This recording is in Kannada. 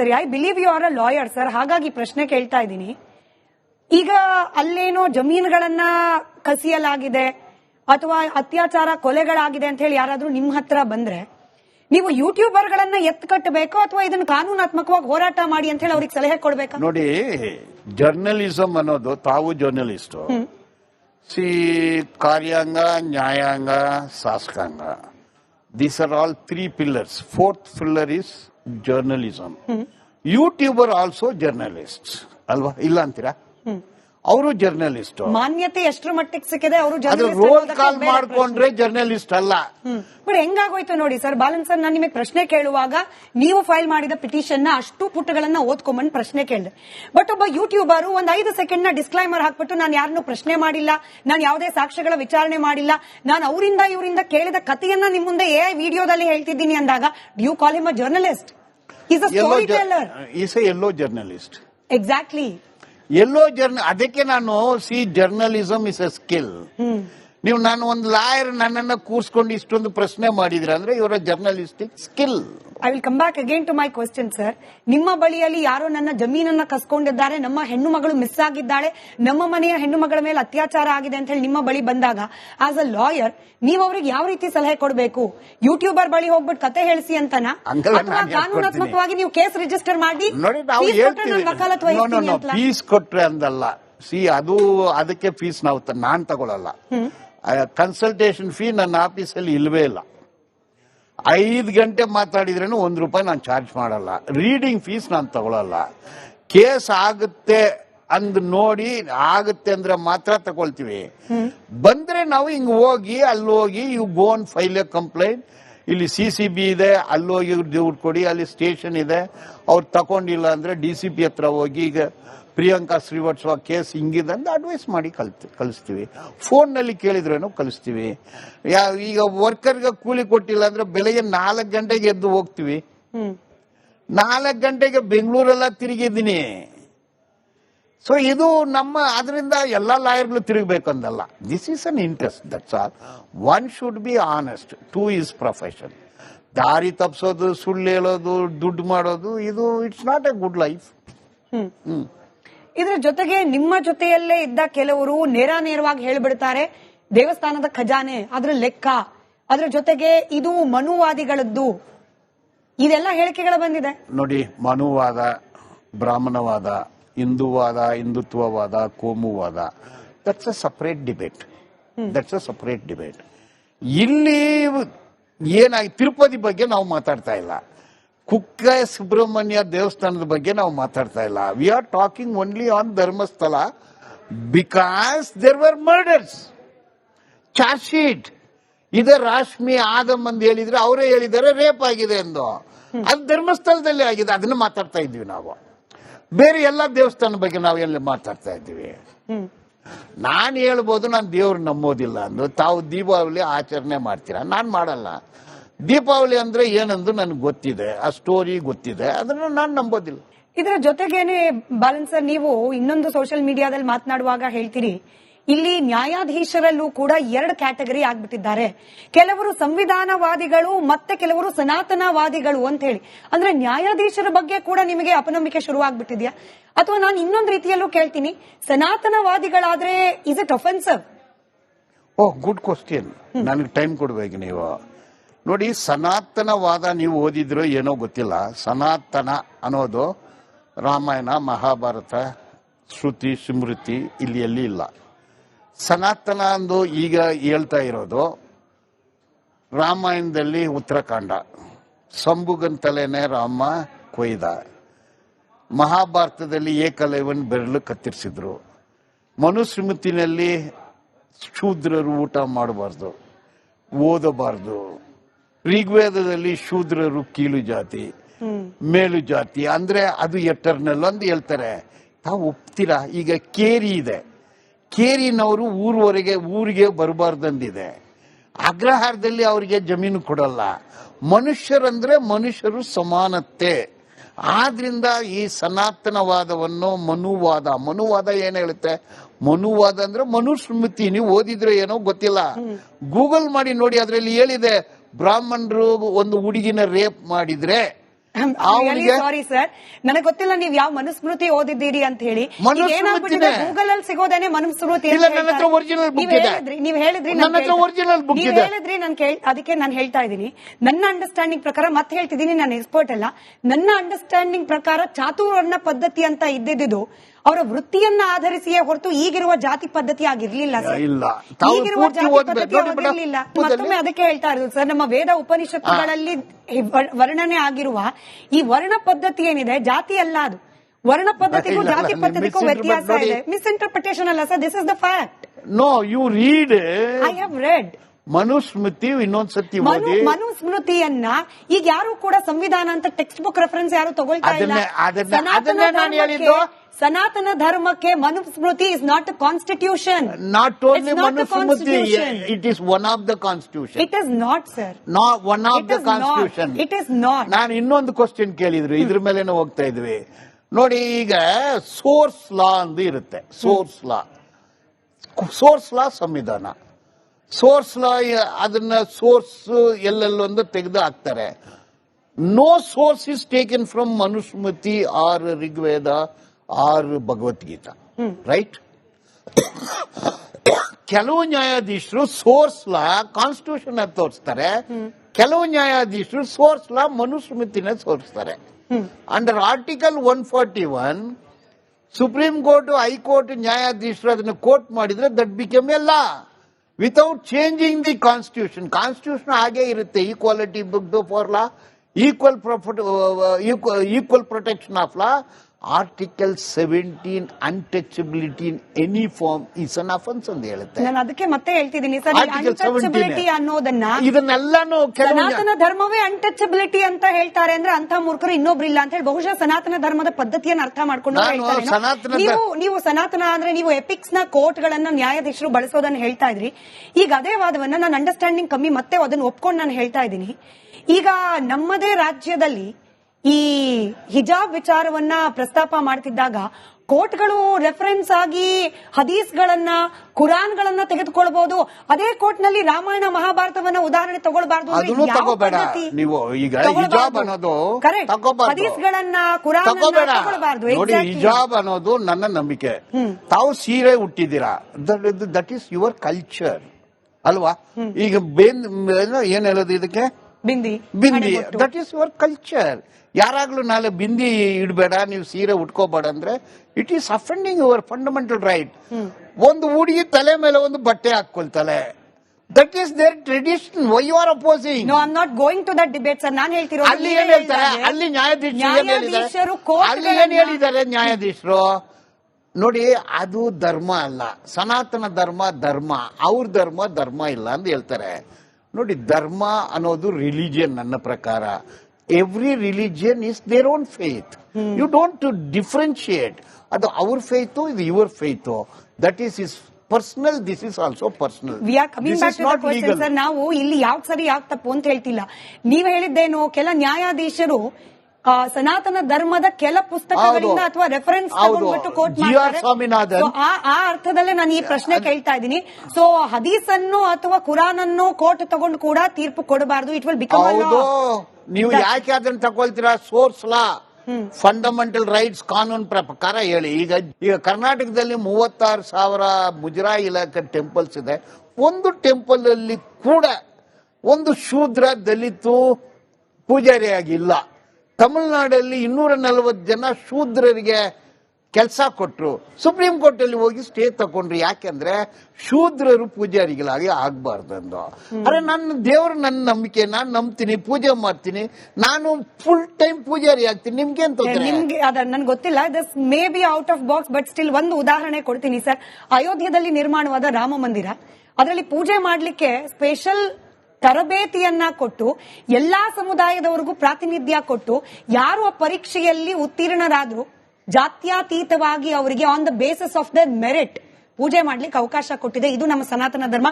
ಸರಿ I believe you are a lawyer sir ಹಾಗಾಗಿ ಪ್ರಶ್ನೆ ಕೇಳ್ತಾ ಇದ್ದೀನಿ. ಈಗ ಅಲ್ಲೇನೋ ಜಮೀನುಗಳನ್ನ ಕಸಿಯಲಾಗಿದೆ ಅಥವಾ ಅತ್ಯಾಚಾರ ಕೊಲೆಗಳಾಗಿದೆ ಅಂತ ಹೇಳಿ ಯಾರಾದ್ರೂ ನಿಮ್ಮ ಹತ್ರ ಬಂದ್ರೆ ನೀವು ಯೂಟ್ಯೂಬರ್ಗಳನ್ನ ಎತ್ತು ಕಟ್ಟಬೇಕು ಅಥವಾ ಇದನ್ನ ಕಾನೂನಾತ್ಮಕವಾಗಿ ಹೋರಾಟ ಮಾಡಿ ಅಂತ ಹೇಳಿ ಅವ್ರಿಗೆ ಸಲಹೆ ಕೊಡ್ಬೇಕು? ನೋಡಿ ಜರ್ನಲಿಸಂ ಅನ್ನೋದು ತಾವು ಜರ್ನಲಿಸ್ಟ್ ಸಿ ಕಾರ್ಯಾಂಗ ನ್ಯಾಯಾಂಗ ಶಾಸಕಾಂಗ. These are all three pillars fourth pillar is journalism YouTuber also journalist ಅಲ್ವಾ? ಇಲ್ಲ ಅಂತೀರಾ? ಅವರು ಜರ್ನಲಿಸ್ಟ್ ಮಾನ್ಯತೆ ಎಷ್ಟರ ಮಟ್ಟಿಗೆ ಸಿಕ್ಕಿದೆ ಅವರು ರೋಲ್ ಕಾಲ್ ಮಾಡ್ಕೊಂಡ್ರೆ ಜರ್ನಲಿಸ್ಟ್ ಅಲ್ಲ. ಬಟ್ ಹೆಂಗಾಗೋಯ್ತು ನೋಡಿ ಸರ್ ಬಾಲನ್ ಸರ್ ನಾನು ನಿಮಗೆ ಪ್ರಶ್ನೆ ಕೇಳುವಾಗ ನೀವು ಫೈಲ್ ಮಾಡಿದ ಪಿಟಿಷನ್ನ ಅಷ್ಟು ಪುಟಗಳನ್ನ ಓದ್ಕೊಂಬಂದು ಪ್ರಶ್ನೆ ಕೇಳಿದೆ. ಬಟ್ ಒಬ್ಬ ಯೂಟ್ಯೂಬರ್ ಒಂದ್ ಐದು ಸೆಕೆಂಡ್ನ ಡಿಸ್ಕ್ಲೈಮರ್ ಹಾಕ್ಬಿಟ್ಟು ನಾನು ಯಾರನ್ನೂ ಪ್ರಶ್ನೆ ಮಾಡಿಲ್ಲ ನಾನು ಯಾವುದೇ ಸಾಕ್ಷ್ಯಗಳ ವಿಚಾರಣೆ ಮಾಡಿಲ್ಲ ನಾನು ಅವರಿಂದ ಇವರಿಂದ ಕೇಳಿದ ಕಥೆಯನ್ನ ನಿಮ್ ಮುಂದೆ ಎ ವಿಡಿಯೋದಲ್ಲಿ ಹೇಳ್ತಿದ್ದೀನಿ ಅಂದಾಗ you call him a journalist is a story teller is a yellow journalist exactly yellow ಜರ್ನ ಅದಕ್ಕೆ ನಾನು see journalism is a skill ನೀವು ನಾನು ಒಂದು ಲಾಯರ್ ನನ್ನನ್ನ ಕೂರ್ಸ್ಕೊಂಡು ಇಷ್ಟೊಂದು ಪ್ರಶ್ನೆ ಮಾಡಿದ್ರೆ ಅಂದ್ರೆ ಇವರ journalistic skill I will come back again to my question sir ನಿಮ್ಮ ಬಳಿಯಲ್ಲಿ ಯಾರೋ ನನ್ನ ಜಮೀನನ್ನ ಕಸ್ಕೊಂಡಿದ್ದಾರೆ ನಮ್ಮ ಹೆಣ್ಣು ಮಗಳು ಮಿಸ್ ಆಗಿದ್ದಾಳೆ ನಮ್ಮ ಮನೆಯ ಹೆಣ್ಣು ಮಗಳ ಮೇಲೆ ಅತ್ಯಾಚಾರ ಆಗಿದೆ ಅಂತ ಹೇಳಿ ನಿಮ್ಮ ಬಳಿ ಬಂದಾಗ ಆಸ್ ಅ ಲಾಯರ್ ನೀವು ಅವ್ರಿಗೆ ಯಾವ ರೀತಿ ಸಲಹೆ ಕೊಡಬೇಕು? ಯೂಟ್ಯೂಬರ್ ಬಳಿ ಹೋಗ್ಬಿಟ್ಟು ಕತೆ ಹೇಳಿಸಿ ಅಂತಾನ? ಅಥವಾ. ಕಾನೂನಾತ್ಮಕವಾಗಿ ನೀವು ಕೇಸ್ ರಿಜಿಸ್ಟರ್ ಮಾಡಿ ಫೀಸ್ ಕೊಟ್ರೆ ಅಂದಲ್ಲ. ಸಿ ಅದು ಅದಕ್ಕೆ ಫೀಸ್ ನಾವು ನಾನ್ ತಗೊಳಲ್ಲ. ಕನ್ಸಲ್ಟೇಷನ್ ಫೀ ನನ್ನ ಆಫೀಸಲ್ಲಿ ಇಲ್ವೇ ಇಲ್ಲ. ಐದು ಗಂಟೆ ಮಾತಾಡಿದ್ರೇನು ಒಂದು ರೂಪಾಯಿ ನಾನು ಚಾರ್ಜ್ ಮಾಡಲ್ಲ. ರೀಡಿಂಗ್ ಫೀಸ್ ನಾನು ತಗೊಳಲ್ಲ. ಕೇಸ್ ಆಗುತ್ತೆ ಅಂದ್ ನೋಡಿ, ಆಗುತ್ತೆ ಅಂದ್ರೆ ಮಾತ್ರ ತಗೊಳ್ತೀವಿ. ಬಂದ್ರೆ ನಾವು ಹಿಂಗ್ ಹೋಗಿ, ಅಲ್ಲಿ ಹೋಗಿ ಯು ಗೋನ್ ಫೈಲ್ ಕಂಪ್ಲೇಂಟ್ ಇಲ್ಲಿ ಸಿ ಸಿ ಬಿ ಇದೆ, ಅಲ್ಲಿ ಹೋಗಿ ದುಡ್ಡು ಕೊಡಿ, ಅಲ್ಲಿ ಸ್ಟೇಷನ್ ಇದೆ. ಅವ್ರು ತಗೊಂಡಿಲ್ಲ ಅಂದ್ರೆ ಡಿ ಸಿ ಪಿ ಹತ್ರ ಹೋಗಿ ಈಗ ಪ್ರಿಯಾಂಕಾ ಶ್ರೀವತ್ಸವ ಕೇಸ್ ಹಿಂಗಿದೆ ಅಂತ ಅಡ್ವೈಸ್ ಮಾಡಿ ಕಲ್ತು ಕಲಿಸ್ತೀವಿ. ಫೋನ್ನಲ್ಲಿ ಕೇಳಿದ್ರೇನು ಕಲಿಸ್ತೀವಿ. ಯಾ ಈಗ ವರ್ಕರ್ಗೆ ಕೂಲಿ ಕೊಟ್ಟಿಲ್ಲ ಅಂದ್ರೆ ಬೆಳಗ್ಗೆ ನಾಲ್ಕು ಗಂಟೆಗೆ ಎದ್ದು ಹೋಗ್ತೀವಿ. ನಾಲ್ಕು ಗಂಟೆಗೆ ಬೆಂಗಳೂರೆಲ್ಲ ತಿರುಗಿದ್ದೀನಿ. ಸೊ ಇದು ನಮ್ಮ ಅದರಿಂದ ಎಲ್ಲ ಲಾಯರ್ಗಳು ತಿರುಗಬೇಕಂದಲ್ಲ. This is an interest that's all one should be honest to is profession ದಾರಿ ತಪ್ಪಿಸೋದು ಸುಳ್ಳು ಹೇಳೋದು ದುಡ್ಡು ಮಾಡೋದು ಇದು it's not a good life hmm. ಇದ್ರ ಜೊತೆಗೆ ನಿಮ್ಮ ಜೊತೆಯಲ್ಲೇ ಇದ್ದ ಕೆಲವರು ನೇರ ನೇರವಾಗಿ ಹೇಳ್ಬಿಡ್ತಾರೆ. ದೇವಸ್ಥಾನದ ಖಜಾನೆ ಅದ್ರ ಲೆಕ್ಕ ಅದ್ರ ಜೊತೆಗೆ ಇದು ಮನುವಾದಿಗಳದ್ದು. ಇದೆಲ್ಲ ಹೇಳಿಕೆಗಳು ಬಂದಿದೆ. ನೋಡಿ ಮನುವಾದ ಬ್ರಾಹ್ಮಣವಾದ ಹಿಂದೂವಾದ ಹಿಂದುತ್ವವಾದ ಕೋಮುವಾದ that's a separate debate that's a separate debate ಇಲ್ಲಿ ಏನಾಗಿ ತಿರುಪತಿ ಬಗ್ಗೆ ನಾವು ಮಾತಾಡ್ತಾ ಇಲ್ಲ. ಕುಕ್ಕ ಸುಬ್ರಹ್ಮಣ್ಯ ದೇವಸ್ಥಾನದ ಬಗ್ಗೆ ನಾವು ಮಾತಾಡ್ತಾ ಇಲ್ಲ. We are talking only on Dharmasthala because there were murders charge sheet ಇದೆ ರಾಶ್ಮಿ ಆದಮ್ ಅಂತ ಹೇಳಿದ್ರೆ ಅವರೇ ಹೇಳಿದ್ದಾರೆ ರೇಪ್ ಆಗಿದೆ ಎಂದು. ಅದು ಧರ್ಮಸ್ಥಳದಲ್ಲಿ ಆಗಿದೆ. ಅದನ್ನ ಮಾತಾಡ್ತಾ ಇದ್ವಿ ನಾವು. ಬೇರೆ ಎಲ್ಲ ದೇವಸ್ಥಾನ ಬಗ್ಗೆ ನಾವು ಎಲ್ಲಿ ಮಾತಾಡ್ತಾ ಇದ್ದೀವಿ. ನಾನು ಹೇಳ್ಬೋದು ನಾನು ದೇವ್ರು ನಂಬೋದಿಲ್ಲ ಅಂದ್ರೆ ತಾವು ದೀಪಾವಳಿ ಆಚರಣೆ ಮಾಡ್ತೀರಾ? ನಾನು ಮಾಡಲ್ಲ. ದೀಪಾವಳಿ ಅಂದ್ರೆ ಏನಂದ್ರೆ ನನಗೆ ಗೊತ್ತಿದೆ. ಆ ಸ್ಟೋರಿ ಗೊತ್ತಿದೆ. ಅದನ್ನ ನಾನು ನಂಬೋದಿಲ್ಲ. ಇದರ ಜೊತೆಗೇನೆ ಬಾಲನ್ ಸರ್ ನೀವು ಇನ್ನೊಂದು ಸೋಷಿಯಲ್ ಮೀಡಿಯಾದಲ್ಲಿ ಮಾತನಾಡುವಾಗ ಹೇಳ್ತೀರಿ ಇಲ್ಲಿ ನ್ಯಾಯಾಧೀಶರಲ್ಲೂ ಕೂಡ ಎರಡು ಕ್ಯಾಟಗರಿ ಆಗ್ಬಿಟ್ಟಿದ್ದಾರೆ. ಕೆಲವರು ಸಂವಿಧಾನವಾದಿಗಳು ಮತ್ತೆ ಕೆಲವರು ಸನಾತನವಾದಿಗಳು ಅಂತ ಹೇಳಿ. ಅಂದ್ರೆ ನ್ಯಾಯಾಧೀಶರ ಬಗ್ಗೆ ಕೂಡ ನಿಮಗೆ ಅಪನಂಬಿಕೆ ಶುರುವಾಗ್ಬಿಟ್ಟಿದ್ಯಾ? ಅಥವಾ ನಾನು ಇನ್ನೊಂದು ರೀತಿಯಲ್ಲೂ ಕೇಳ್ತೀನಿ ಸನಾತನವಾದಿಗಳಾದ್ರೆ is it offensive oh good question ನನಗೆ ಟೈಮ್ ಕೊಡ್ಬೇಕು ನೀವು. ನೋಡಿ, ಸನಾತನವಾದ ನೀವು ಓದಿದ್ರೋ ಏನೋ ಗೊತ್ತಿಲ್ಲ. ಸನಾತನ ಅನ್ನೋದು ರಾಮಾಯಣ, ಮಹಾಭಾರತ, ಶ್ರುತಿ, ಸ್ಮೃತಿ ಇಲ್ಲಿ ಎಲ್ಲಿ ಇಲ್ಲ. ಸನಾತನ ಅಂದು ಈಗ ಹೇಳ್ತಾ ಇರೋದು, ರಾಮಾಯಣದಲ್ಲಿ ಉತ್ತರಾಖಂಡ. ಸಂಬುಗಂತಲೇನೆ ತಲೆನೇ ರಾಮ ಕೊಯ್ದ. ಮಹಾಭಾರತದಲ್ಲಿ ಏಕಲೈವನ್ ಬೆರಳು ಕತ್ತರಿಸಿದ್ರು. ಮನುಸ್ಮೃತಿನಲ್ಲಿ ಶೂದ್ರರು ಊಟ ಮಾಡಬಾರ್ದು, ಓದಬಾರ್ದು. ಋಗ್ವೇದದಲ್ಲಿ ಶೂದ್ರರು ಕೀಳು ಜಾತಿ ಮೇಲು ಜಾತಿ ಅಂದ್ರೆ ಅದು ಎಟರ್ನಲ್ ಅಂತ ಹೇಳ್ತಾರೆ. ತಾವು ಒಪ್ತೀರಾ? ಈಗ ಕೇರಿ ಇದೆ. ಕೇರಿನವರು ಊರ್ವರೆಗೆ ಊರಿಗೆ ಬರಬಾರ್ದಂದಿದೆ. ಅಗ್ರಹಾರದಲ್ಲಿ ಅವರಿಗೆ ಜಮೀನು ಕೊಡಲ್ಲ. ಮನುಷ್ಯರಂದ್ರೆ ಮನುಷ್ಯರು ಸಮಾನತೆ. ಆದ್ರಿಂದ ಈ ಸನಾತನವಾದವನ್ನು ಮನುವಾದ ಮನುವಾದ ಏನ್ ಹೇಳುತ್ತೆ? ಮನುವಾದ ಅಂದ್ರೆ ಮನುಸ್ಮೃತಿ. ನೀವು ಓದಿದ್ರೆ ಏನೋ ಗೊತ್ತಿಲ್ಲ. ಗೂಗಲ್ ಮಾಡಿ ನೋಡಿ ಅದರಲ್ಲಿ ಹೇಳಿದೆ ಬ್ರಾಹ್ಮಣರು ಒಂದು ಹುಡುಗಿನ ರೇಪ್ ಮಾಡಿದ್ರೆ ಸಾರಿ ಸರ್ ನನಗೆ ಗೊತ್ತಿಲ್ಲ ನೀವು ಯಾವ ಮನುಸ್ಮೃತಿ ಓದಿದ್ದೀರಿ ಅಂತ ಹೇಳಿ. ಗೂಗಲ್ ಅಲ್ಲಿ ಸಿಗೋದೇನೆ ಮನುಸ್ಮೃತಿ. ನೀವ್. ಹೇಳಿದ್ರಿ ಹೇಳಿದ್ರಿ ನಾನು ಅದಕ್ಕೆ ನಾನು ಹೇಳ್ತಾ ಇದೀನಿ ನನ್ನ ಅಂಡರ್ಸ್ಟ್ಯಾಂಡಿಂಗ್ ಪ್ರಕಾರ ಮತ್ತೆ ಹೇಳ್ತಿದ್ದೀನಿ ನಾನು ಎಕ್ಸ್ಪರ್ಟ್ ಅಲ್ಲ ನನ್ನ ಅಂಡರ್ಸ್ಟ್ಯಾಂಡಿಂಗ್ ಪ್ರಕಾರ ಚಾತುರ್ವರ್ಣ ಪದ್ಧತಿ ಅಂತ ಇದ್ದಿದ್ದು ಅವರ ವೃತ್ತಿಯನ್ನ ಆಧರಿಸಿಯೇ ಹೊರತು ಈಗಿರುವ ಜಾತಿ ಪದ್ಧತಿ ಆಗಿರ್ಲಿಲ್ಲ ಈಗಿರುವ ಜಾತಿ. ಪದ್ಧತಿ ಮತ್ತೊಮ್ಮೆ ಅದಕ್ಕೆ ಹೇಳ್ತಾ ಇರೋದು ಸರ್ ನಮ್ಮ ವೇದ ಉಪನಿಷತ್ತುಗಳಲ್ಲಿ ವರ್ಣನೆ ಆಗಿರುವ ಈ ವರ್ಣ ಪದ್ಧತಿ ಏನಿದೆ ಜಾತಿ ಅಲ್ಲ ಅದು. ವರ್ಣ ಪದ್ಧತಿಗೂ ಜಾತಿ ಪದ್ಧತಿಗೂ ವ್ಯತ್ಯಾಸ ಇದೆ. ಮಿಸ್ ಇಂಟರ್ಪ್ರಿಟೇಷನ್ ಅಲ್ಲ sir this is the fact no you read I have read Manusmriti ಇನ್ನೊಂದ್ಸತಿ ಮನುಸ್ಮೃತಿಯನ್ನ ಈಗ ಯಾರು ಕೂಡ ಸಂವಿಧಾನ ಅಂತ ಟೆಕ್ಸ್ಟ್ ಬುಕ್ ರೆಫರೆನ್ಸ್ ಯಾರು ತಗೊಳ್ತಾ ಇಲ್ಲ. ಸನಾತನ ಧರ್ಮಕ್ಕೆ- ಹೇಳಿದ್ದು. ಸನಾತನ ಧರ್ಮಕ್ಕೆ Manusmriti is not a constitution not only Manusmriti. It is one of the constitution it is not sir ನಾ one of the. Constitution it is not ನಾನು ಇನ್ನೊಂದು ಕ್ವಶನ್ ಕೇಳಿದ್ರು. ಇದ್ರ ಮೇಲೆ ಹೋಗ್ತಾ ಇದ್ವಿ. ನೋಡಿ ಈಗ ಸೋರ್ಸ್ ಲಾ ಅಂತ ಇರುತ್ತೆ. ಸೋರ್ಸ್ ಲಾ ಸೋರ್ಸ್ ಲಾ ಸಂವಿಧಾನ. ಸೋರ್ಸ್ ಲಾ ಅದನ್ನ ಸೋರ್ಸ್ ಎಲ್ಲೆಲ್ಲೊಂದು ತೆಗೆದು ಹಾಕ್ತಾರೆ. No source is taken from Manusmriti or Rigveda or Bhagavad Gita right ಕೆಲವು ನ್ಯಾಯಾಧೀಶರು ಸೋರ್ಸ್ ಲಾ ಕಾನ್ಸ್ಟಿಟ್ಯೂಷನ್ ತೋರಿಸ್ತಾರೆ. ಕೆಲವು ನ್ಯಾಯಾಧೀಶರು ಸೋರ್ಸ್ ಲಾ ಮನುಸ್ಮೃತಿನ ತೋರಿಸ್ತಾರೆ. Under article one forty one supreme court high court ನ್ಯಾಯಾಧೀಶರು ಅದನ್ನ ಕೋರ್ಟ್ ಮಾಡಿದ್ರೆ ದಟ್ ಬಿಕೆಮ್ ಎಲ್ಲ without changing the constitution constitution ಹಾಗೆ ಇರುತ್ತೆ. Equality book for law equal equal protection of law article seventeen untouchability in any form is an offence ಅಂತ ಹೇಳುತ್ತೆ. ನಾನು ಅದಕ್ಕೆ ಮತ್ತೆ ಹೇಳ್ತಿದ್ದೀನಿ ಸರ್ Article 17 ಅನ್ಟಚಬಿಲಿಟಿ ಅನ್ನೋದನ್ನ ಇದನ್ನೆಲ್ಲಾನು ಸನಾತನ ಧರ್ಮವೇ ಅನ್ಟಚಬಿಲಿಟಿ ಅಂತ ಹೇಳ್ತಾರೆ ಅಂದ್ರೆ ಅಂತ ಮೂರ್ಖರು ಇನ್ನೊಬ್ರು ಇಲ್ಲ ಅಂತ ಹೇಳಿ ಬಹುಶಃ ಸನಾತನ ಧರ್ಮದ ಪದ್ಧತಿಯನ್ನು ಅರ್ಥ ಮಾಡ್ಕೊಂಡು ನೀವು ನೀವು ಸನಾತನ ಅಂದ್ರೆ ನೀವು ಎಪಿಕ್ಸ್ನ ಕೋರ್ಟ್ ಗಳನ್ನ ನ್ಯಾಯಾಧೀಶರು ಬಳಸೋದನ್ನ ಹೇಳ್ತಾ ಇದ್ರಿ. ಈಗ ಅದೇ ವಾದವನ್ನ ನಾನು ಅಂಡರ್ಸ್ಟ್ಯಾಂಡಿಂಗ್ ಕಮ್ಮಿ ಮತ್ತೆ ಅದನ್ನ ಒಪ್ಕೊಂಡು ನಾನು ಹೇಳ್ತಾ ಇದ್ದೀನಿ. ಈಗ ನಮ್ಮದೇ ರಾಜ್ಯದಲ್ಲಿ ಈ ಹಿಜಾಬ್ ವಿಚಾರವನ್ನ ಪ್ರಸ್ತಾಪ ಮಾಡ್ತಿದ್ದಾಗ ಕೋರ್ಟ್ಗಳು ರೆಫರೆನ್ಸ್ ಆಗಿ ಹದೀಸ್ ಗಳನ್ನ ಕುರಾನ್ ಗಳನ್ನ ತೆಗೆದುಕೊಳ್ಬಹುದು ಅದೇ ಕೋರ್ಟ್ನಲ್ಲಿ ರಾಮಾಯಣ ಮಹಾಭಾರತವನ್ನ ಉದಾಹರಣೆ ತಗೊಳ್ಬಾರ್ದು? ನೀವು ಈಗ ಹಿಜಾಬ್ ಅನ್ನೋದು ಕುರಾನ್ ನೋಡಿ ಹಿಜಾಬ್ ಅನ್ನೋದು ನನ್ನ ನಂಬಿಕೆ. ತಾವು ಸೀರೆ ಹುಟ್ಟಿದ್ದೀರಾ ದಟ್ ಈಸ್ ಯುವರ್ ಕಲ್ಚರ್ ಅಲ್ವಾ? ಈಗ ಬೇನ್ ಏನ್ ಹೇಳೋದು ಇದಕ್ಕೆ? Bindi. Bindi. That is your culture ಯಾರಾಗ್ಲೂ ನಾಳೆ ಬಿಂದಿ ಇಡಬೇಡ ನೀವು ಸೀರೆ ಉಟ್ಕೋಬೇಡ ಅಂದ್ರೆ it is offending your fundamental right ಒಂದು ಹುಡುಗಿ ತಲೆ ಮೇಲೆ ಒಂದು ಬಟ್ಟೆ ಹಾಕೊಳ್ತಾಳೆ that is their tradition why you are opposing no I'm not going to that debate sir ನಾನು ಹೇಳ್ತಿರೋದು ಅಲ್ಲಿ ಏನ್ ಹೇಳ್ತಾರೆ? ಅಲ್ಲಿ ನ್ಯಾಯಾಧೀಶರು ಅಲ್ಲಿ ಏನ್ ಹೇಳಿದ್ದಾರೆ ನ್ಯಾಯಾಧೀಶರು? ನೋಡಿ ಅದು ಧರ್ಮ ಅಲ್ಲ. ಸನಾತನ ಧರ್ಮ ಧರ್ಮ. ಅವ್ರ ಧರ್ಮ ಧರ್ಮ ಇಲ್ಲ ಅಂತ ಹೇಳ್ತಾರೆ. ನೋಡಿ ಧರ್ಮ ಅನ್ನೋದು ರಿಲಿಜಿಯನ್ ನನ್ನ ಪ್ರಕಾರ. Every religion is their own faith you don't to differentiate ಅದು ಅವ್ರ ಫೇತು ಇದು your faith that is is personal this is also personal we are coming back to the question sir ನಾವು ಇಲ್ಲಿ ಯಾವ್ದು ಸರಿ ಯಾವ್ದು ತಪ್ಪು ಅಂತ ಹೇಳ್ತಿಲ್ಲ. ನೀವ್ ಹೇಳಿದ್ದೇನು ಕೆಲ ನ್ಯಾಯಾಧೀಶರು ಸನಾತನ ಧರ್ಮದ ಕೆಲ ಪುಸ್ತಕಗಳಿಂದ ಅಥವಾ ರೆಫರೆನ್ಸ್. ತಗೊಂಡ್ಬಿಟ್ಟು ಕೋಟ್ ಸ್ವಾಮಿನಾಥನ್. ಆ ಅರ್ಥದಲ್ಲೇ ನಾನು ಈ ಪ್ರಶ್ನೆ ಕೇಳ್ತಾ ಇದ್ದೀನಿ. ಸೊ ಹದೀಸನ್ನು ಅಥವಾ ಕುರಾನ್ ಅನ್ನು ಕೋರ್ಟ್ ತಗೊಂಡು ಕೂಡ ತೀರ್ಪು ಕೊಡಬಾರದು. ಇಟ್ ವಿಲ್ ಬಿಕಮ್ ನೀವು ಯಾಕೆ ಅದನ್ನ ತಗೊಳ್ತೀರಾ? ಸೋರ್ಸ್ ಲಾ ಫಂಡಮೆಂಟಲ್ ರೈಟ್ಸ್ ಕಾನೂನು ಪ್ರಕಾರ ಹೇಳಿ. ಈಗ ಈಗ ಕರ್ನಾಟಕದಲ್ಲಿ ಮೂವತ್ತಾರು ಸಾವಿರ ಮುಜರಾ ಇಲಾಖೆ ಟೆಂಪಲ್ಸ್ ಇದೆ. ಒಂದು ಟೆಂಪಲ್ ಅಲ್ಲಿ ಕೂಡ ಒಂದು ಶೂದ್ರ ದಲಿತು ಪೂಜಾರಿಯಾಗಿಲ್ಲ. ತಮಿಳುನಾಡಲ್ಲಿ ಇನ್ನೂರ ನಲವತ್ತು ಜನ ಶೂದ್ರರಿಗೆ ಕೆಲಸ ಕೊಟ್ಟರು ಸುಪ್ರೀಂ ಕೋರ್ಟಲ್ಲಿ ಹೋಗಿ ಸ್ಟೇ ತಕೊಂಡ್ರು ಯಾಕೆಂದ್ರೆ ಶೂದ್ರರು ಪೂಜಾರಿಗಳಾಗಿ ಆಗ್ಬಾರ್ದು ಅಂದು ಅರೆ ನನ್ನ ದೇವರು ನನ್ನ ನಂಬಿಕೆ ನಾನು ನಂಬ್ತೀನಿ ಪೂಜೆ ಮಾಡ್ತೀನಿ ನಾನು ಫುಲ್ ಟೈಮ್ ಪೂಜಾರಿ ಆಗ್ತೀನಿ. ನಿಮ್ಗೆ ಅಂತ ನಿಮ್ಗೆ ಅದ ನನ್ಗೆ ಗೊತ್ತಿಲ್ಲ. This may be out of box but still ಒಂದು ಉದಾಹರಣೆ ಕೊಡ್ತೀನಿ ಸರ್ ಅಯೋಧ್ಯದಲ್ಲಿ ನಿರ್ಮಾಣವಾದ ರಾಮ ಮಂದಿರ. ಅದರಲ್ಲಿ ಪೂಜೆ ಮಾಡ್ಲಿಕ್ಕೆ ಸ್ಪೆಷಲ್ ತರಬೇತಿಯನ್ನ ಕೊಟ್ಟು, ಎಲ್ಲಾ ಸಮುದಾಯದವರಿಗೂ ಪ್ರಾತಿನಿಧ್ಯ ಕೊಟ್ಟು, ಯಾರು ಆ ಪರೀಕ್ಷೆಯಲ್ಲಿ ಉತ್ತೀರ್ಣರಾದ್ರು ಜಾತ್ಯತೀತವಾಗಿ ಅವರಿಗೆ on the basis of the merit ಪೂಜೆ ಮಾಡ್ಲಿಕ್ಕೆ ಅವಕಾಶ ಕೊಟ್ಟಿದೆ. ಇದು ನಮ್ಮ ಸನಾತನ ಧರ್ಮ.